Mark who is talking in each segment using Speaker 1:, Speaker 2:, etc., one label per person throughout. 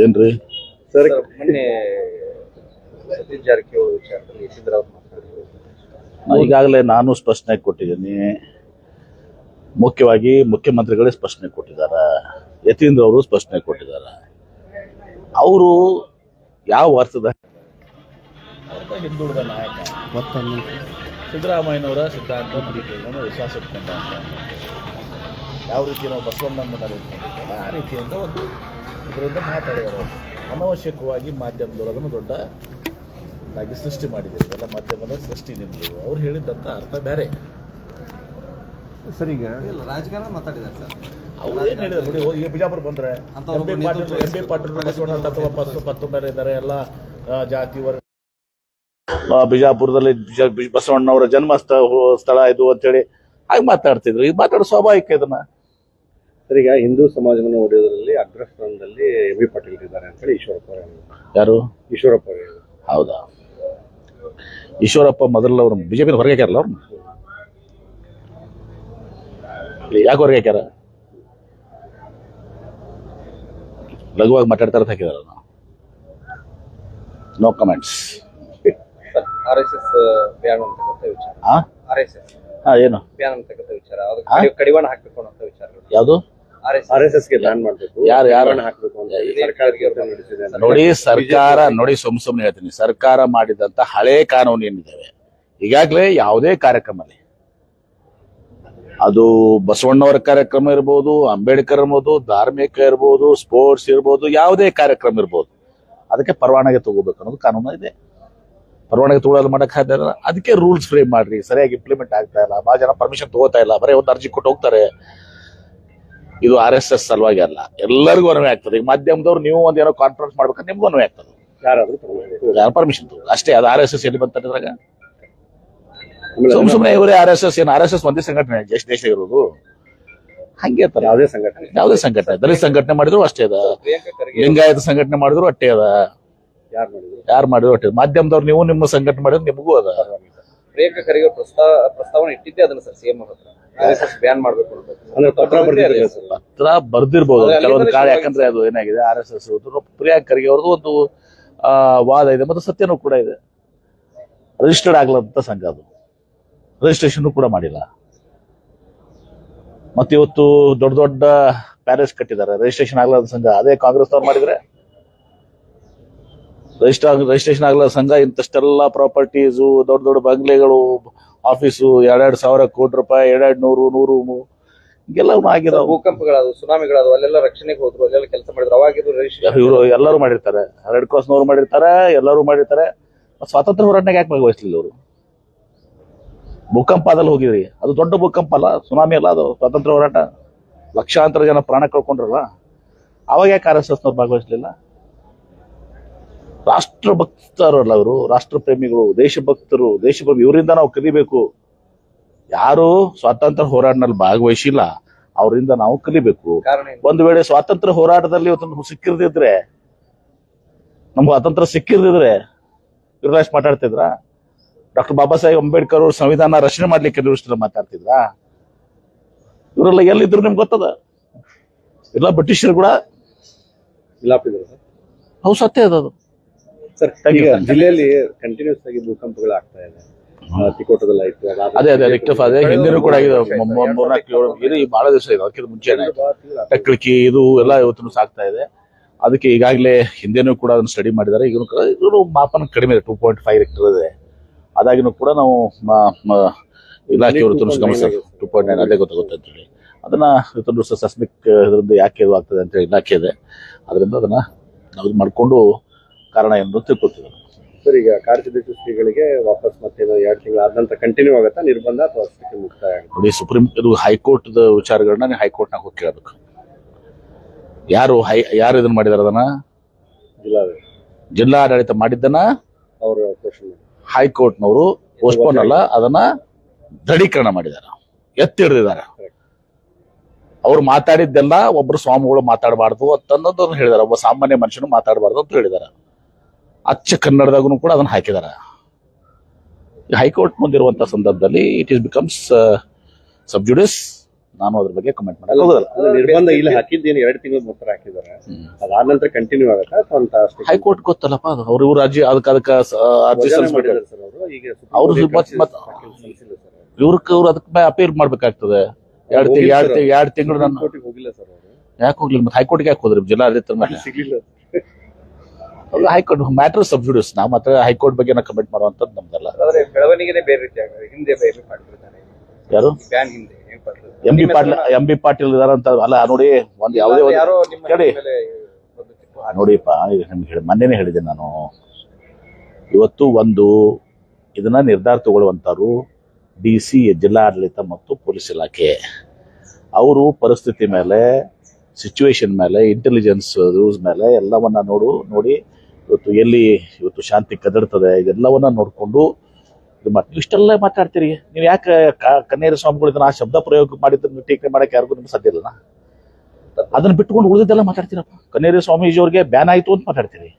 Speaker 1: ಏನ್ರಿ?
Speaker 2: ಸರ್
Speaker 3: ಮೊನ್ನೆ ಸತೀಶ್ ಜಾರಕಿಹೊಳಿ ವಿಚಾರದಲ್ಲಿ ಸಿದ್ದರಾಮಯ್ಯ ಮಾತನಾಡಿದ್ರು
Speaker 1: ಈಗಾಗಲೇ ನಾನು ಸ್ಪಷ್ಟನೆ ಕೊಟ್ಟಿದ್ದೀನಿ. ಮುಖ್ಯವಾಗಿ ಮುಖ್ಯಮಂತ್ರಿಗಳೇ ಸ್ಪಷ್ಟನೆ ಕೊಟ್ಟಿದ್ದಾರೆ ಯತೀಂದ್ರ ಅವರು ಸ್ಪಷ್ಟನೆ ಕೊಟ್ಟಿದ್ದಾರೆ ಅವರು ಯಾವ ಅರ್ಥದ ಹಿಂದುಳಿದ ನಾಯಕ ಸಿದ್ದರಾಮಯ್ಯನವರ ಸಿದ್ಧಾಂತ ವಿಶ್ವಾಸ ಇಟ್ಕೊಂಡ ಯಾವ ರೀತಿ ನಾವು ಬಸವಣ್ಣನ ರೀತಿ ಇಟ್ಕೊಂಡಿದ್ದೇವೆ ಆ ರೀತಿಯಿಂದ ಒಂದು ಇದರಿಂದ ಮಾತಾಡಿದರು ಅನವಶ್ಯಕವಾಗಿ ಮಾಧ್ಯಮದೊಳಗೂ ದೊಡ್ಡ ಇದಾಗಿ ಸೃಷ್ಟಿ ಮಾಡಿದ್ದೀವಿ ಎಲ್ಲ ಮಾಧ್ಯಮದ ಸೃಷ್ಟಿ ನಿಮ್ಮದು ಅವ್ರು ಹೇಳಿದ್ದಂಥ ಅರ್ಥ ಬೇರೆ.
Speaker 2: ಸರಿ ಈಗ.
Speaker 3: ಇಲ್ಲ ರಾಜಕಾರಣ ಮಾತಾಡಿದ್ದಾರೆ ಸರ್.
Speaker 1: ಅವ್ರು ಏನು ಹೇಳಿದ್ರು? ನೋಡಿ ಈಗ ಬಿಜಾಪುರ ಬಂದ್ರೆ M B Patil M B Patil Basavanna ತತ್ವ ಪತ್ತು ಪತ್ತು ಮೇಲೆ ಇದ್ದಾರೆ ಎಲ್ಲ ಆ, ಜಾತಿ ವರ್ಗ ಬಿಜಾಪುರದಲ್ಲಿ ಬಿಜ- ಬಿ- ಬಸವಣ್ಣವರ ಜನ್ಮ ಸ್ಥ- ಸ್ಥಳ ಇದು ಅಂತೇಳಿ ಹಾಗೆ ಮಾತಾಡ್ತಿದ್ರು. ಈಗ ಮಾತಾಡೋ ಸ್ವಾಭಾವಿಕ ಇದನ್ನ.
Speaker 2: ಸರ್ ಈಗ ಹಿಂದೂ ಸಮಾಜವನ್ನು ಒಡೆಯೋದ್ರಲ್ಲಿ ಅಗ್ರಸ್ಥಾನದಲ್ಲಿ ಎಂ ಬಿ ಪಾಟೀಲ್ ಇದ್ದಾರೆ ಅಂತ ಹೇಳಿ ಈಶ್ವರಪ್ಪ
Speaker 1: ಯಾರು?
Speaker 2: ಈಶ್ವರಪ್ಪ ಅವರು
Speaker 1: ಹೌದಾ? ಈಶ್ವರಪ್ಪ ಮೊದಲು ಅವರು ಬಿಜೆಪಿ ಹೊರಗೆ ಹಾಕ್ಯಾರಲ್ಲ ಅವ್ರನ್ನ? ಯಾಕೆ ಹೊರಗೆ ಹಾಕ್ಯಾರ? ಲಘುವಾಗಿ ಮಾತಾಡ್ತಾರ ಹಾಕಿದಾರ no comments
Speaker 3: R S S ban ಅಂತಕ್ಕಂಥ ವಿಚಾರ.
Speaker 1: ಹಾ
Speaker 3: ಆರ್ ಎಸ್ ಎಸ್
Speaker 1: ಹಾ ಏನು?
Speaker 3: ಬ್ಯಾನ್ ಅಂತಕ್ಕಂಥ ವಿಚಾರ? ಅದಕ್ಕೆ ಕಡಿವಾಣ ಹಾಕಬೇಕು ಅನ್ನೋ ವಿಚಾರಗಳು.
Speaker 1: ಯಾವುದು?
Speaker 3: ಆರ್ ಎಸ್
Speaker 2: ಎಸ್ ಎಸ್ಗೆ ಬ್ಯಾನ್ ಮಾಡಬೇಕು.
Speaker 1: ಯಾರು- ಯಾರು?
Speaker 2: ಹಾಕಬೇಕು ಅಂತ ಸರ್ಕಾರ ತೀರ್ಮಾನ ನಡೆಸಿದೆ ಅಂತ.
Speaker 1: ನೋಡಿ ಸರ್ಕಾರ ನೋಡಿ ಸುಮ್ ಸುಮ್ನೆ ಹೇಳ್ತೀನಿ. ಸರ್ಕಾರ ಮಾಡಿದಂತ ಹಳೆ ಕಾನೂನು ಏನಿದ್ದಾವೆ ಈಗಾಗಲೇ ಯಾವುದೇ ಕಾರ್ಯಕ್ರಮದಲ್ಲಿ ಅದು ಬಸವಣ್ಣವರ ಕಾರ್ಯಕ್ರಮ ಇರ್ಬೋದು ಅಂಬೇಡ್ಕರ್ ಇರ್ಬೋದು ಧಾರ್ಮಿಕ ಇರ್ಬೋದು ಸ್ಪೋರ್ಟ್ಸ್ ಇರ್ಬೋದು ಯಾವುದೇ ಕಾರ್ಯಕ್ರಮ ಇರ್ಬೋದು. ಅದಕ್ಕೆ ಪರವಾನಗಿ ತಗೋಬೇಕು ಅನ್ನೋದು ಕಾನೂನು ಇದೆ. ಪರವಾನಗಿ ತಗೊಳ್ಳಲು ಮಾಡಕ್ ಸಾಧ್ಯ ಇಲ್ಲ. ಅದಕ್ಕೆ ರೂಲ್ಸ್ ಫ್ರೇಮ್ ಮಾಡ್ರಿ. ಸರಿಯಾಗಿ ಇಂಪ್ಲಿಮೆಂಟ್ ಆಗ್ತಾ ಇಲ್ಲ. ಬಹಳ ಜನ ಪರ್ಮಿಷನ್ ತಗೋತಾ ಇಲ್ಲ. ಬರೀ ಒಂದು ಅರ್ಜಿ ಕೊಟ್ಟು ಹೋಗ್ತಾರೆ. ಇದು ಆರ್ ಎಸ್ ಎಸ್ ಸಲುವಾಗಿ ಅಲ್ಲ. ಎಲ್ಲರಿಗೂ ಅನುವೆ ಆಗ್ತದೆ. ಈಗ ಮಾಧ್ಯಮದವ್ರು ನೀವು ಒಂದ್ ಏನೋ ಕಾನ್ಫರೆನ್ಸ್ ಮಾಡ್ಬೇಕು ನಿಮ್ಗೂ ಅನ್ವಯ ಆಗ್ತದೆ.
Speaker 2: ಯಾರಾದ್ರೂ
Speaker 1: ಪರ್ಮಿಷನ್ ಅಷ್ಟೇ ಅದು ಆರ್ ಎಸ್ ಎಸ್ ಎಲ್ಲಿ ಬಂತಾರೆ ಇದ್ರಾಗ? ಸುಮ್ ಸುಮ್ಮನೆ ಇವರೇ ಆರ್ ಎಸ್ ಎಸ್ ಏನು ಆರ್ ಎಸ್ ಎಸ್ ಒಂದೇ ಸಂಘಟನೆ ಎಷ್ಟು ದೇಶ ಇರೋದು? ಹಂಗೆ ಇರ್ತಾರೆ
Speaker 2: ಯಾವುದೇ ಸಂಘಟನೆ.
Speaker 1: ಯಾವುದೇ ಸಂಘಟನೆ ದಲಿತ ಸಂಘಟನೆ ಮಾಡಿದ್ರು ಅಷ್ಟೇ ಅದ. ಲಿಂಗಾಯತ ಸಂಘಟನೆ ಮಾಡಿದ್ರು ಅಷ್ಟೇ ಅದ.
Speaker 2: ಯಾರು ಮಾಡಿದ್ರು?
Speaker 1: ಅಟ್ಟೆ ಮಾಡಿದ್ರು ಅಷ್ಟೇ ಮಾಧ್ಯಮದವ್ರು ನೀವು ನಿಮ್ಮ ಸಂಘಟನೆ ಮಾಡಿದ್ರು ನಿಮಗೂ ಅದ.
Speaker 3: ಪ್ರಿಯಾಂಕಾ ಖರ್ಗೆ ಪ್ರಸ್ತಾವ ಪ್ರಸ್ತಾವನೆ ಇಟ್ಟಿದ್ದೆ ಅದನ್ನ ಸರ್ ಸಿಎಂ ಹತ್ರ. ಬ್ಯಾನ್ ಮಾಡ್ಬೇಕು
Speaker 2: ಅಂದ್ರೆ ಪತ್ರ ಬರ್ದಿದ್ರು ಸರ್.
Speaker 1: ಪತ್ರ ಬರ್ದಿರ್ಬೋದು. ಕೆಲವೊಂದು ಕಾಳ ಯಾಕಂದ್ರೆ ಅದು ಏನಾಗಿದೆ? R S S Priyank Kharge ಅವ್ರದ್ದು ಒಂದು ಆ, ವಾದ ಇದೆ ಮತ್ತು ಸತ್ಯನೂ ಕೂಡ ಇದೆ. ರಿಜಿಸ್ಟರ್ಡ್ ಆಗ್ಲಂತ ಸಂಘ ಅದು. ರಿಜಿಸ್ಟ್ರೇಷನ್ ಕೂಡ ಮಾಡಿಲ್ಲ. ಮತ್ತೆ ಇವತ್ತು ದೊಡ್ಡ ದೊಡ್ಡ ಪ್ಯಾಲೇಸ್ ಕಟ್ಟಿದ್ದಾರೆ. ರಿಜಿಸ್ಟ್ರೇಷನ್ ಆಗ್ಲಾರ್ದ ಸಂಘ. ಅದೇ ಕಾಂಗ್ರೆಸ್ ಅವ್ರು ಮಾಡಿದ್ರೆ? ರಿಜಿಸ್ಟರ್ ರಿಜಿಸ್ಟ್ರೇಷನ್ ಆಗ್ಲಾರ್ದ ಸಂಘ ಇಂತಷ್ಟೆಲ್ಲ ಪ್ರಾಪರ್ಟೀಸು ದೊಡ್ಡ ದೊಡ್ಡ ಬಂಗ್ಲೆಗಳು ಆಫೀಸು ಎರಡೆರಡು ಸಾವಿರ ಕೋಟಿ ರೂಪಾಯಿ ಎರಡೆರಡು ನೂರು ನೂರು ಹಿಂಗೆಲ್ಲ ಆಗಿದಾವೆ
Speaker 3: ಭೂಕಂಪಗಳಾದವು ಸುನಾಮಿಗಳಾದವು ಅಲ್ಲೆಲ್ಲ ರಕ್ಷಣೆಗೆ ಹೋದ್ರು ಅಲ್ಲೆಲ್ಲ ಕೆಲಸ ಮಾಡಿದ್ರು. ಅವಾಗಿದ್ರು
Speaker 1: ಇವರು ಎಲ್ಲರೂ ಮಾಡಿರ್ತಾರೆ. ರೆಡ್ ಕ್ರಾಸ್ನವರು ಮಾಡಿರ್ತಾರೆ ಎಲ್ಲರೂ ಮಾಡಿರ್ತಾರೆ. ಸ್ವಾತಂತ್ರ್ಯ ಹೋರಾಟಕ್ಕೆ ಯಾಕೆ ಭಾಗವಹಿಸಲಿಲ್ಲ ಅವರು ಭೂಕಂಪದಲ್ಲಿ ಹೋಗಿದ್ರಿ. ಅದು ದೊಡ್ಡ ಭೂಕಂಪ ಅಲ್ಲ ಸುನಾಮಿ ಅಲ್ಲ ಅದು ಸ್ವಾತಂತ್ರ್ಯ ಹೋರಾಟ. ಲಕ್ಷಾಂತರ ಜನ ಪ್ರಾಣ ಕಳ್ಕೊಂಡ್ರಲ್ಲ. ಅವಾಗ ಯಾಕೆ ಆರ್ ಎಸ್ ಎಸ್ನವ್ರು ಭಾಗವಹಿಸಲಿಲ್ಲ? ರಾಷ್ಟ್ರ ಭಕ್ತರಲ್ಲ ಅವರು ರಾಷ್ಟ್ರ ಪ್ರೇಮಿಗಳು ದೇಶಭಕ್ತರು ದೇಶಪ್ರೇಮಿ ಇವರಿಂದ ನಾವು ಕಲಿಬೇಕು. ಯಾರು ಸ್ವಾತಂತ್ರ್ಯ ಹೋರಾಟದಲ್ಲಿ ಭಾಗವಹಿಸಿಲ್ಲ ಅವರಿಂದ ನಾವು ಕಲಿಬೇಕು. ಒಂದು ವೇಳೆ ಸ್ವಾತಂತ್ರ್ಯ ಹೋರಾಟದಲ್ಲಿ ಇವತ್ತು ಸಿಕ್ಕಿರ್ದಿದ್ರೆ ನಮ್ಗೆ ಸ್ವಾತಂತ್ರ್ಯ ಸಿಕ್ಕಿರ್ದಿದ್ರೆ ಯುವರಾಜ್ ಮಾತಾಡ್ತಿದ್ರ? ಡಾಕ್ಟರ್ ಬಾಬಾ ಸಾಹೇಬ್ ಅಂಬೇಡ್ಕರ್ ಅವರು ಸಂವಿಧಾನ ರಚನೆ ಮಾಡ್ಲಿಕ್ಕೆ ಇರುವಷ್ಟೆಲ್ಲ ಮಾತಾಡ್ತಿದ್ರ? ಇವರೆಲ್ಲ ಎಲ್ಲಿದ್ರು ನಿಮ್ಗೆ ಗೊತ್ತದ? ಎಲ್ಲ ಬ್ರಿಟಿಷರು ಕೂಡ?
Speaker 2: ಇಲ್ಲ
Speaker 1: ಹೌದು ಸತ್ಯ ಅದು.
Speaker 2: ಸರ್ ಈಗ ಜಿಲ್ಲೆಯಲ್ಲಿ ಕಂಟಿನ್ಯೂಸ್ ಆಗಿ ಭೂಕಂಪಗಳು ಆಗ್ತಾ ಇದೆ. ತಿಕೋಟದಲ್ಲಿ ಆಯ್ತು
Speaker 1: ಅದೇ ಅದೇ ರಿಕ್ಟಫ್ ಅದೇ ಹಿಂದಿನೂ ಕೂಡ ಆಗಿದೆ. ಮೂರ್ನಾಲ್ಕು ಇದು ಬಹಳ ದಿವಸ ಇದೆ ಅದಕ್ಕಿಂತ ಮುಂಚೆನೆ. ಟಕ್ಳಿಕಿ ಇದು ಎಲ್ಲ ಇವತ್ತು ಸಾಕ್ತಾ ಇದೆ. ಅದಕ್ಕೆ ಈಗಾಗಲೇ ಹಿಂದೆನೂ ಕೂಡ ಅದನ್ನು ಸ್ಟಡಿ ಮಾಡಿದ್ದಾರೆ. ಈಗ ಕೂಡ ಮಾಪನ ಕಡಿಮೆ ಇದೆ ಟೂ ಪಾಯಿಂಟ್ ಫೈವ್ ರೆಕ್ಟರ್ ಇದೆ. ಅದಾಗಿನೂ ಕೂಡ ನಾವು ಇಲಾಖೆಯವರು ತುಣುಸು ಗಮನಿಸ್ತಾರೆ ಟೂ ಪಾಯಿಂಟ್ ನೈನ್ ಅದೇ ಗೊತ್ತಾಗುತ್ತೆ ಅಂತೇಳಿ ಅದನ್ನ ತುಣುಸು ಸಸ್ಮಿಕ್ ಇದರಿಂದ ಯಾಕೆ ಇದು ಆಗ್ತದೆ ಅಂತ ಇಲಾಖೆ ಇದೆ. ಅದರಿಂದ ಅದನ್ನ ನಾವು ಮಾಡಿಕೊಂಡು ಕಾರಣ ಎಂದು ತಿಳ್ಕೊತೀವಿ
Speaker 2: ಸರ್ ಈಗ ಕಾರ್ಯದರ್ಶಿ ಶ್ರೀಗಳಿಗೆ ವಾಪಸ್ ಮತ್ತೆ ಎರಡು ತಿಂಗಳು ಆದ ನಂತರ ಕಂಟಿನ್ಯೂ ಆಗುತ್ತಾ ನಿರ್ಬಂಧ ಅಥವಾ ಅಷ್ಟಕ್ಕೆ ಮುಕ್ತಾಯ ಆಗುತ್ತೆ?
Speaker 1: ನೋಡಿ ಸುಪ್ರೀಂ ಇದು ಹೈಕೋರ್ಟ್ ವಿಚಾರಗಳನ್ನ ನೀವು ಹೈಕೋರ್ಟ್ನಾಗ ಹೋಗಿ ಕೇಳಬೇಕು. ಯಾರು ಹೈ ಯಾರು ಇದನ್ನ ಮಾಡಿದಾರ ಅದನ್ನ?
Speaker 2: ಜಿಲ್ಲಾ
Speaker 1: ಜಿಲ್ಲಾಡಳಿತ ಮಾಡಿದ್ದನ್ನ
Speaker 2: ಅವರು ಹೈಕೋರ್ಟ್
Speaker 1: ಹೈಕೋರ್ಟ್ನವರು ಪೋಸ್ಟ್ಪೋನ್ ಅಲ್ಲ ಅದನ್ನ ದೃಢೀಕರಣ ಮಾಡಿದಾರ ಎತ್ತಿ ಹಿಡಿದಿದ್ದಾರೆ ಅವ್ರು ಮಾತಾಡಿದ್ದೆಲ್ಲ ಒಬ್ಬರು ಸ್ವಾಮಿಗಳು ಮಾತಾಡಬಾರ್ದು ಅಂತ ಹೇಳಿದಾರೆ ಒಬ್ಬ ಸಾಮಾನ್ಯ ಮನುಷ್ಯನು ಮಾತಾಡಬಾರ್ದು ಅಂತ ಹೇಳಿದಾರೆ ಅಚ್ಚ ಕನ್ನಡದಾಗೂ ಕೂಡ ಅದನ್ನ ಹಾಕಿದ್ದಾರೆ ಹೈಕೋರ್ಟ್ ಮುಂದಿರುವಂತ ಸಂದರ್ಭದಲ್ಲಿ ಇಟ್ ಈಸ್ ಬಿಕಮ್ಸ್ ಸಬ್ಜುಡಿಸ್ ನಾನು ಅದ್ರ ಬಗ್ಗೆ ಕಮೆಂಟ್ ಮಾಡಕ್ ಹೋಗೋದಿಲ್ಲ
Speaker 2: ನಿರ್ಬಂಧ ಇಲ್ಲಿ ಹಾಕಿದ್ದೇನು ಎರಡು ತಿಂಗಳು ಮಾತ್ರ ಹಾಕಿದ್ದಾರೆ. ಅದಾದ ನಂತರ ಕಂಟಿನ್ಯೂ ಆಗುತ್ತಾ ಅಥವಾ
Speaker 1: ಹೈಕೋರ್ಟ್ ಗೊತ್ತಲ್ಲಪ್ಪ ಅದು. ಅವ್ರ ಇವ್ರ ಅರ್ಜಿ ಅದಕ್ಕೆ ಅದಕ್ಕೆ ಅರ್ಜಿ
Speaker 2: ಸರ್ ಅವರು. ಈಗ ಸರ್ ಅವರು.
Speaker 1: ಇವ್ರಕ್ಕೆ ಇವ್ರು ಅದಕ್ಕೆ ಅಪೀಲ್ ಮಾಡ್ಬೇಕಾಗ್ತದೆ. ಎರಡು ತಿಂಗಳು ಎರಡು ತಿಂಗಳು ನಾನು
Speaker 2: ಹೋಗಿಲ್ಲ ಸರ್ ಅವರು.
Speaker 1: ಯಾಕೆ ಹೋಗ್ಲಿಲ್ಲ? ಮತ್ತೆ ಹೈಕೋರ್ಟ್ಗೆ ಯಾಕೆ ಹೋದ್ರಿ? ಜಿಲ್ಲಾಡಳಿತ
Speaker 2: ಸಿಗ್ಲಿಲ್ಲ.
Speaker 1: ಹೈಕೋರ್ಟ್ ಮ್ಯಾಟರ್ ಸಬ್ಜುಡಿಯಸ್ ನಾವು ಮಾತ್ರ ಹೈಕೋರ್ಟ್ ಬಗ್ಗೆ ನಾವು ಕಮೆಂಟ್ ಮಾಡುವಂತದ್ದು ನಮ್ದಲ್ಲ.
Speaker 3: ಆದ್ರೆ ಬೆಳವಣಿಗೆನೇ ಬೇರೆ ರೀತಿ ಆಗಿದೆ ಹಿಂದೆ ಬೇರೆ ಮಾಡಿಬಿಡ್ತಾನೆ
Speaker 1: ಯಾರು?
Speaker 3: ಬ್ಯಾನ್ ಹಿಂದೆ ಏನ್
Speaker 1: M B Patil M B Patil ಇದಾರಂತ ಅಲ್ಲ ನೋಡಿ ಒಂದು ಯಾವುದೇ ಒಂದು
Speaker 3: ಯಾರೋ ನಿಮ್ಮ
Speaker 1: ಕೇಳಿ.
Speaker 3: ಮೇಲೆ ಒಂದು ಟಿಪ್ಪು ಹಾಕಿ-
Speaker 1: ನೋಡಿಪ್ಪ ಈಗ ನಿಮ್ಗೆ ಹೇಳಿ ಮೊನ್ನೆನೇ ಹೇಳಿದೆ ನಾನು. ಇವತ್ತು ಒಂದು ಇದನ್ನ ನಿರ್ಧಾರ ತಗೊಳ್ಳುವಂಥವ್ರು ಡಿ ಸಿ ಜಿಲ್ಲಾಡಳಿತ ಮತ್ತು ಪೊಲೀಸ್ ಇಲಾಖೆ. ಅವರು ಪರಿಸ್ಥಿತಿ ಮೇಲೆ ಸಿಚುವೇಶನ್ ಮೇಲೆ ಇಂಟೆಲಿಜೆನ್ಸ್ ರೂಲ್ಸ್ ಮೇಲೆ ಎಲ್ಲವನ್ನ ನೋಡು ನೋಡಿ ಇವತ್ತು ಎಲ್ಲಿ ಇವತ್ತು ಶಾಂತಿ ಕದಡ್ತದೆ, ಇದೆಲ್ಲವನ್ನ ನೋಡಿಕೊಂಡು ಇದು ಮಾಡಿ ನೀವು ಇಷ್ಟೆಲ್ಲ ಮಾತಾಡ್ತೀರಿ. ನೀವು ಯಾಕೆ ಕನ್ನೇರ ಸ್ವಾಮಿಗಳು ಇದನ್ನ ಆ ಶಬ್ದ ಪ್ರಯೋಗ ಮಾಡಿದ್ದನ್ನು ಟೀಕೆ ಮಾಡಕ್ಕೆ ಯಾರಿಗೂ ನಿಮ್ಗೆ ಸಾಧ್ಯ ಇಲ್ಲ ಅದನ್ನ ಬಿಟ್ಕೊಂಡು ಉಳಿದಿದ್ದೆಲ್ಲ ಮಾತಾಡ್ತೀರಪ್ಪ. ಕನ್ನೇರ ಸ್ವಾಮೀಜಿ ಅವ್ರಿಗೆ ಬ್ಯಾನ್ ಆಯ್ತು ಅಂತ ಮಾತಾಡ್ತೀರಿ.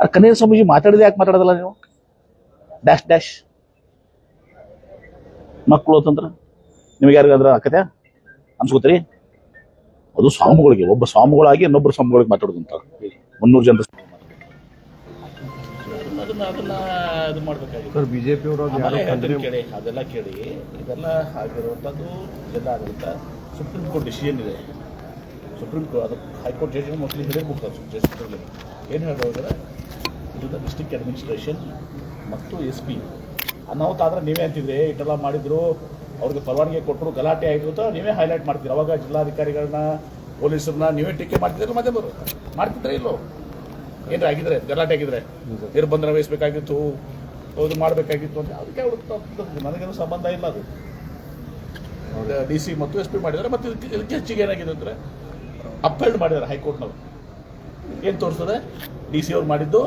Speaker 1: ಆ ಕನ್ನೇರ ಸ್ವಾಮೀಜಿ ಮಾತಾಡಿದ ಯಾಕೆ ಮಾತಾಡೋದಲ್ಲ ನೀವು? Dash dash. ಮಕ್ಕಳು ಅಂತಂದ್ರ ನಿಮಗೆ ಯಾರಿಗಾದ್ರ ಆಕತೆ ಅನ್ಸ್ಕೋತೀರಿ? ಅದು ಸ್ವಾಮಿಗಳಿಗೆ, ಒಬ್ಬ ಸ್ವಾಮಿಗಳಾಗಿ ಇನ್ನೊಬ್ಬರು ಸ್ವಾಮಿಗಳಿಗೆ ಮಾತಾಡೋದಂತ. ಮುನ್ನೂರು ಜನ ಅದನ್ನ ಅದನ್ನ ಇದು ಮಾಡ್ಬೇಕಾಗಿತ್ತು
Speaker 4: ಸರ್
Speaker 1: ಆಮೇಲೆ ಅದನ್ನ ಕೇಳಿ ಅದೆಲ್ಲ ಕೇಳಿ ಇದೆಲ್ಲ ಆಗಿರುವಂಥದ್ದು ಜಿಲ್ಲಾಡಳಿತ ಸುಪ್ರೀಂ ಕೋರ್ಟ್ ಡಿಸಿಷನ್ ಇದೆ. ಸುಪ್ರೀಂ ಕೋರ್ಟ್ ಅದು ಹೈಕೋರ್ಟ್ ಜಡ್ಜ್ ಮೋಸ್ಟ್ಲಿ ಹಿರಿಯ ಅದು ಜಸ್ಟ್ ಏನು ಹೇಳೋದ್ರೆ ಇದು ಡಿಸ್ಟಿಕ್ ಅಡ್ಮಿನಿಸ್ಟ್ರೇಷನ್ ಮತ್ತು ಎಸ್ ಪಿ ಅನಾಹುತಾದ್ರೆ ನೀವೇ ಅಂತಿದ್ರೆ ಇಟ್ಟೆಲ್ಲ ಮಾಡಿದ್ರು ಅವ್ರಿಗೆ ಪರವಾನಗಿ ಕೊಟ್ಟರು ಗಲಾಟೆ ಆಯಿತು ಅಂತ ನೀವೇ ಹೈಲೈಟ್ ಮಾಡ್ತೀರಿ. ಅವಾಗ ಜಿಲ್ಲಾಧಿಕಾರಿಗಳನ್ನ ಪೊಲೀಸರನ್ನ ನೀವೇ ಟೀಕೆ ಮಾಡ್ತಿದ್ರು ಮತ್ತೆ ಬರು ಮಾಡ್ತಿದ್ರೆ ಇಲ್ಲೋ? ಏನ್ರ ಆಗಿದ್ರೆ ಗಲಾಟೆ ಆಗಿದ್ರೆ ನಿರ್ಬಂಧನ ವಹಿಸಬೇಕಾಗಿತ್ತು ಹೌದು ಮಾಡಬೇಕಾಗಿತ್ತು ಅಂತ ಅದಕ್ಕೆ ತಪ್ಪು- ನನಗೇನು ಸಂಬಂಧ ಇಲ್ಲ ಅದು. ಡಿ ಸಿ ಮತ್ತು ಎಸ್ ಪಿ ಮಾಡಿದ್ದಾರೆ ಮತ್ತೆ ಇದಕ್ಕೆ ಹೆಚ್ಚಿಗೆ ಏನಾಗಿದೆ ಅಂದರೆ ಅಪ್ಪೆಲ್ಡ್ ಮಾಡಿದ್ದಾರೆ ಹೈಕೋರ್ಟ್ನವರು. ಏನು ತೋರಿಸ್ತದೆ ಡಿ ಸಿ ಅವ್ರು ಮಾಡಿದ್ದು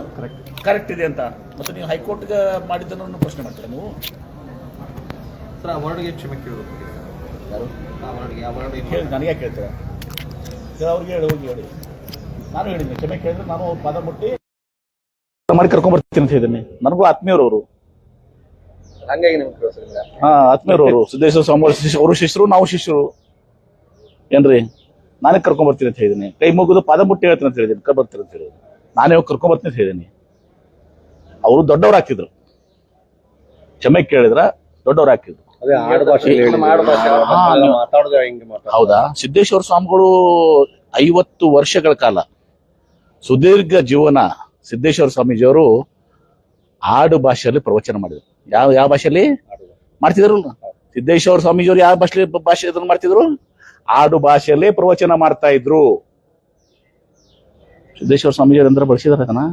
Speaker 1: ಕರೆಕ್ಟ್ ಇದೆ ಅಂತ. ಮತ್ತೆ ನೀವು ಹೈಕೋರ್ಟ್ಗೆ ಮಾಡಿದ್ದನ್ನು ಪ್ರಶ್ನೆ ಮಾಡ್ತೀರಾ ನೀವು?
Speaker 5: ಸರ್ ಆ ವರ್ಡ್ಗೆ ಕ್ಷಮೆ ಕೇಳಬೇಕು
Speaker 1: ಯಾರು? ನನಗೆ ಕೇಳ್ತೀರಾ ಕೇಳಿ ಅವ್ರಿಗೆ ಹೇಳಿ ಹೋಗಿ ಹೇಳಿ. ನಾನು ಹೇಳಿದ್ದೆ ಕ್ಷಮೆ ಕೇಳಿದ್ರೆ ನಾನು ಅವ್ರ ಪಾದ ಮುಟ್ಟಿ ಮಾಡಿ ಕರ್ಕೊಂಡ್ಬರ್ತೀನಿ ಅಂತ ಹೇಳಿದ್ದೀನಿ. ನನಗೂ ಆತ್ಮೀಯರು ಅವರು
Speaker 3: ಹಂಗಾಗಿ ನಿಮ್ಗೆ ಕೇಳಿಸಿಲ್ಲ
Speaker 1: ಹಾ ಆತ್ಮೀಯರು ಅವರು ಸಿದ್ದೇಶ್ವರ ಸ್ವಾಮಿ ಶಿಷ್ಯ ಅವರು ಶಿಷ್ಯರು ನಾವು ಶಿಷ್ಯರು. ಏನ್ರಿ? ನಾನೇ ಕರ್ಕೊಂಡ್ ಬರ್ತೀನಿ ಅಂತ ಹೇಳಿದೀನಿ ಕೈ ಮುಗಿದು ಪಾದ ಮುಟ್ಟಿ ಹೇಳ್ತೀನಿ ಅಂತ ಹೇಳಿದೀನಿ ಕರ್ ಬರ್ತೀನಿ ಅಂತ ಹೇಳಿದ್ದೀನಿ. ನಾನೇ ಹೋಗಿ ಕರ್ಕೊಂಡ್ ಬರ್ತೀನಿ ಅಂತ ಹೇಳಿದೀನಿ ಅವರು ದೊಡ್ಡವ್ರು ಹಾಕಿದ್ರು ಕ್ಷಮೆ ಕೇಳಿದ್ರ ದೊಡ್ಡವ್ರು ಹಾಕಿದ್ರು ಹಾ, ಹೌದಾ? ಸಿದ್ದೇಶ್ವರ ಸ್ವಾಮಿಗಳು ಐವತ್ತು ವರ್ಷಗಳ ಕಾಲ ಸುದೀರ್ಘ ಜೀವನ ಸಿದ್ದೇಶ್ವರ ಸ್ವಾಮೀಜಿಯವರು ಆಡು ಭಾಷೆಯಲ್ಲಿ ಪ್ರವಚನ ಮಾಡಿದ್ರು. ಯಾವ ಯಾವ ಭಾಷೆಯಲ್ಲಿ? ಮಾಡ್ತಿದ್ರು ಸಿದ್ದೇಶ್ವರ ಸ್ವಾಮೀಜಿಯವರು ಯಾವ ಭಾಷೆ ಭಾಷೆ ಇದನ್ನ ಮಾಡ್ತಿದ್ರು? ಆಡು ಭಾಷೆಯಲ್ಲಿ ಪ್ರವಚನ ಮಾಡ್ತಾ ಇದ್ರು. ಸಿದ್ದೇಶ್ವರ ಸ್ವಾಮೀಜಿಯವರು ಅಂದ್ರೆ ಬಳಸಿದಾರೆ ಅದನ್ನ?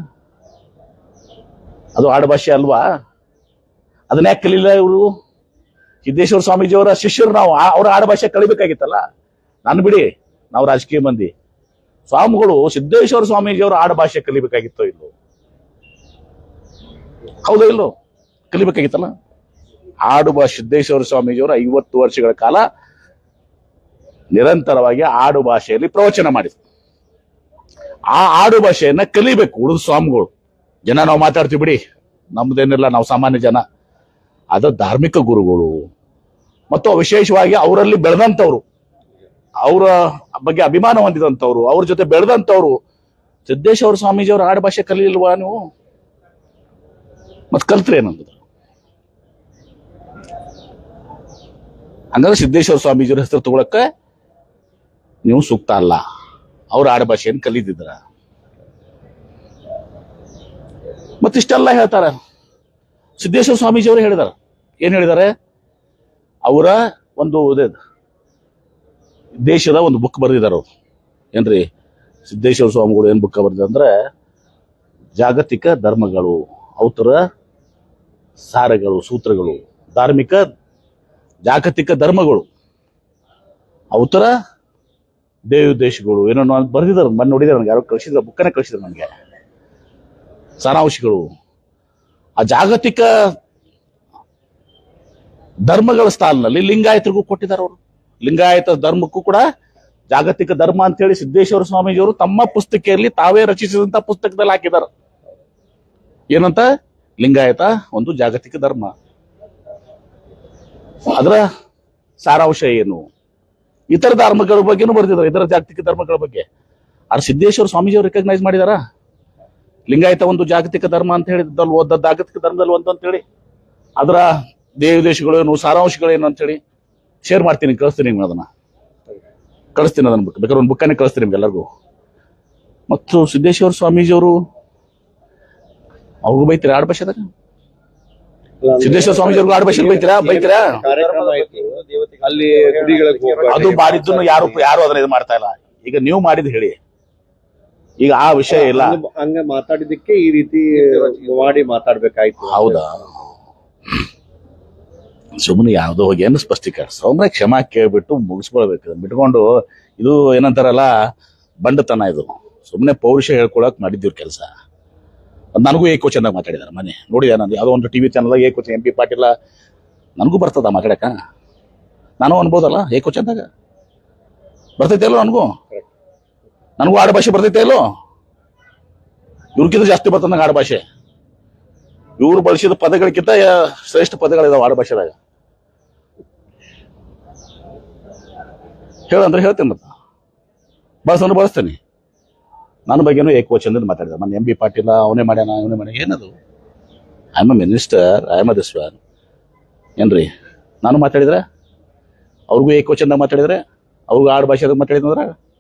Speaker 1: ಅದು ಆಡು ಭಾಷೆ ಅಲ್ವಾ? ಅದನ್ನ ಯಾಕೆ ಕಲಿಲ್ಲ ಇವರು? ಸಿದ್ದೇಶ್ವರ ಸ್ವಾಮೀಜಿಯವರ ಶಿಷ್ಯರು ನಾವು ಅವ್ರ ಆಡು ಭಾಷೆ ಕಲಿಬೇಕಾಗಿತ್ತಲ್ಲ. ನಾನು ಬಿಡಿ, ನಾವು ರಾಜಕೀಯ ಮಂದಿ. ಸ್ವಾಮಿಗಳು ಸಿದ್ದೇಶ್ವರ ಸ್ವಾಮೀಜಿಯವರು ಆಡು ಭಾಷೆ ಕಲಿಬೇಕಾಗಿತ್ತೋ ಇಲ್ಲೋ? ಹೌದಾ ಇಲ್ಲೋ? ಕಲಿಬೇಕಾಗಿತ್ತಲ್ಲ? ಆಡು ಭಾಷೆ ಸಿದ್ದೇಶ್ವರ ಸ್ವಾಮೀಜಿಯವರು ಐವತ್ತು ವರ್ಷಗಳ ಕಾಲ ನಿರಂತರವಾಗಿ ಆಡು ಭಾಷೆಯಲ್ಲಿ ಪ್ರವಚನ ಮಾಡಿದ್ರು. ಆ ಆಡು ಭಾಷೆಯನ್ನ ಕಲಿಬೇಕು ಉಳಿದ ಸ್ವಾಮಿಗಳು. ಜನ ನಾವು ಮಾತಾಡ್ತೀವಿ ಬಿಡಿ. ನಮ್ದೇನಿಲ್ಲ, ನಾವು ಸಾಮಾನ್ಯ ಜನ. ಅದು ಧಾರ್ಮಿಕ ಗುರುಗಳು. ಮತ್ತು ವಿಶೇಷವಾಗಿ ಅವರಲ್ಲಿ ಬೆಳೆದಂಥವ್ರು. ಅವರ ಬಗ್ಗೆ ಅಭಿಮಾನ ಹೊಂದಿದಂಥವ್ರು, ಅವ್ರ ಜೊತೆ ಬೆಳೆದಂಥವ್ರು, ಸಿದ್ದೇಶ್ವರ ಸ್ವಾಮೀಜಿಯವರ ಆಡು ಭಾಷೆ ನೀವು? ಮತ್ತೆ ಕಲ್ತ್ರಿ ಏನಂದ್ರೆ ಹಂಗಂದ್ರೆ ಸಿದ್ದೇಶ್ವರ ಸ್ವಾಮೀಜಿಯವ್ರ ಹೆಸರು ತಗೊಳಕ್ಕೆ ನೀವು ಸೂಕ್ತ ಅಲ್ಲ. ಅವ್ರ ಆಡು ಭಾಷೆಯನ್ನು ಕಲಿತಿದ್ರ ಮತ್ತಿಷ್ಟೆಲ್ಲ ಹೇಳ್ತಾರ. ಸಿದ್ದೇಶ್ವರ ಸ್ವಾಮೀಜಿಯವರು ಹೇಳಿದಾರ. ಏನ್ ಹೇಳಿದಾರೆ? ಅವರ ಒಂದು ದೇಶದ ಒಂದು ಬುಕ್ ಬರೆದಿದ್ದಾರೆ ಅವರು. ಏನ್ರಿ? ಸಿದ್ದೇಶ್ವರ ಸ್ವಾಮಿಗಳು ಏನ್ ಬುಕ್ ಬರೆದಿದೆ ಅಂದ್ರೆ ಜಾಗತಿಕ ಧರ್ಮಗಳು ಅವತರ ಸಾರಗಳು, ಸೂತ್ರಗಳು, ಧಾರ್ಮಿಕ ಜಾಗತಿಕ ಧರ್ಮಗಳು ಅವತರ ದೇವದೇಶಗಳು ಏನೋ ಬರೆದಿದ್ದಾರೆ. ಮನೆ ನೋಡಿದ್ರೆ ನನಗೆ, ಯಾರೋ ಕಳಿಸಿದ್ರು ಬುಕ್ಕನೇ ಕಳಿಸಿದ್ರು ನನಗೆ. ಸಾರಾಂಶಗಳು. ಆ ಜಾಗತಿಕ ಧರ್ಮಗಳ ಸ್ಥಾನದಲ್ಲಿ ಲಿಂಗಾಯತರಿಗೂ ಕೊಟ್ಟಿದ್ದಾರೆ ಅವರು. ಲಿಂಗಾಯತ ಧರ್ಮಕ್ಕೂ ಕೂಡ ಜಾಗತಿಕ ಧರ್ಮ ಅಂತೇಳಿ ಸಿದ್ದೇಶ್ವರ ಸ್ವಾಮೀಜಿಯವರು ತಮ್ಮ ಪುಸ್ತಕೆಯಲ್ಲಿ ತಾವೇ ರಚಿಸಿದಂತ ಪುಸ್ತಕದಲ್ಲಿ ಹಾಕಿದ್ದಾರೆ. ಏನಂತ? ಲಿಂಗಾಯತ ಒಂದು ಜಾಗತಿಕ ಧರ್ಮ. ಅದರ ಸಾರಾಂಶ ಏನು? ಇತರ ಧರ್ಮಗಳ ಬಗ್ಗೆನೂ ಬರ್ತಿದ್ದಾರೆ ಇತರ ಜಾಗತಿಕ ಧರ್ಮಗಳ ಬಗ್ಗೆ. ಆದ್ರೆ ಸಿದ್ದೇಶ್ವರ ಸ್ವಾಮೀಜಿಯವರು ರೆಕಗ್ನೈಸ್ ಮಾಡಿದಾರ? ಲಿಂಗಾಯತ ಒಂದು ಜಾಗತಿಕ ಧರ್ಮ ಅಂತ ಹೇಳಿದ್ದಲ್ಲಿ ಜಾಗತಿಕ ಧರ್ಮದಲ್ಲಿ ಒಂದು ಅಂತ ಹೇಳಿ ಅದರ ದೇವ ದೇಶಗಳೇನು ಸಾರಾಂಶಗಳೇನು ಅಂತ ಹೇಳಿ ಶೇರ್ ಮಾಡ್ತೀನಿ ಕಳಿಸ್ತೀನಿ ನಿಮ್ಗೆ ಅದನ್ನ. ಕಳಿಸ್ತೀನಿ ಅದನ್ನ ಬುಕ್ ಬೇಕಾದ್ರೆ ಒಂದು ಬುಕ್ಕನ್ನೇ ಕಳಿಸ್ತೀನಿ ನಿಮ್ಗೆ ಎಲ್ಲರಿಗೂ. ಮತ್ತು ಸಿದ್ದೇಶ್ವರ ಸ್ವಾಮೀಜಿಯವರು ಅವ್ರಿಗೂ ಬೈತೀರಾ? ಆಡ್ ಭಾಷೆದಾಗ ಸಿದ್ದೇಶ್ವರ ಸ್ವಾಮೀಜಿಯವ್ರಿಗೂ ಆಡ್ ಭಾಷೆ ಬೈತೀರಾ? ಬೈತೀರಾ?
Speaker 2: ಅಲ್ಲಿ.
Speaker 1: ಅದು ಮಾಡಿದ್ದು ಯಾರು ಯಾರು ಅದನ್ನ ಇದು ಮಾಡ್ತಾ ಇಲ್ಲ. ಈಗ ನೀವು ಮಾಡಿದ್ ಹೇಳಿ. ಈಗ ಆ ವಿಷಯ ಇಲ್ಲ.
Speaker 2: ಹಂಗ- ಮಾತಾಡಿದಕ್ಕೆ ಮಾತಾಡಿದ್ದಕ್ಕೆ ಈ ರೀತಿ ಮಾಡಿ ಮಾತಾಡ್ಬೇಕಾಯ್ತು.
Speaker 1: ಹೌದಾ? ಸುಮ್ಮನೆ ಯಾವುದೋ ಹೋಗಿ ಏನು ಸ್ಪಷ್ಟೀಕರಣ? ಸುಮ್ಮನೆ ಕ್ಷಮಾ ಕೇಳ್ಬಿಟ್ಟು ಮುಗಿಸ್ಕೊಳ್ಬೇಕು. ಬಿಟ್ಕೊಂಡು ಇದು ಏನಂತಾರಲ್ಲ, ಬಂಡತನ ಇದು. ಸುಮ್ಮನೆ ಪೌರುಷ ಹೇಳ್ಕೊಳಕ್ ಮಾಡಿದ್ದೀವಿ ಕೆಲಸ. ನನಗೂ ಏಕೋ ಚೆನ್ನಾಗಿ ಮಾತಾಡಿದಾರೆ ಮನೆ. ನೋಡಿದೆ ನಾನು ಯಾವುದೋ ಒಂದು ಟಿವಿ ಚಾನಲ್ ಏಕೋ ಎಂ ಪಿ ಪಾಟೀಲ. ನನಗೂ ಬರ್ತದ ಮಾತಾಡಕ? ನಾನು ಅನ್ಬೋದಲ್ಲ, ಏಕೋ ಚಂದಾಗ ಬರ್ತೈತೆ ಅಲ್ಲೋ ನನಗೂ? ನನಗೂ ಆಡ ಭಾಷೆ ಬರ್ತೈತೆ ಅಲ್ಲೋ? ಇವ್ರಿಗಿಂತ ಜಾಸ್ತಿ ಬರ್ತದ ನಂಗೆ ಆಡು ಭಾಷೆ ಇವ್ರು ಬಳಸಿದ ಪದಗಳಿಗಿಂತ ಯಾ- ಶ್ರೇಷ್ಠ ಪದಗಳಿದಾವೆ ಆಡು ಭಾಷೆದಾಗ. ಹೇಳಂದ್ರೆ ಹೇಳ್ತೇನೆ ಮತ್ತೆ. ಬಳಸೋನು ಬಳಸ್ತೇನೆ. ನನ್ನ ಬಗ್ಗೆನೂ ಏಕವಚನದಿಂದ ಮಾತಾಡಿದ. ನನ್ನ ಎಂ ಬಿ ಪಾಟೀಲ ಅವನೇ ಮಾಡ್ಯಾನ ಅವನೇ ಮಾಡ್ಯ ಏನದು? I am minister I am ಅ ಏನ್ರಿ? ನಾನು ಮಾತಾಡಿದ್ರೆ? ಅವ್ರಿಗೂ ಏಕವಚನದಾಗ ಮಾತಾಡಿದ್ರೆ? ಅವ್ರಿಗೂ ಆಡು ಭಾಷೆದಾಗ ಮಾತಾಡಿದ್ರೆ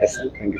Speaker 2: Yes, thank you.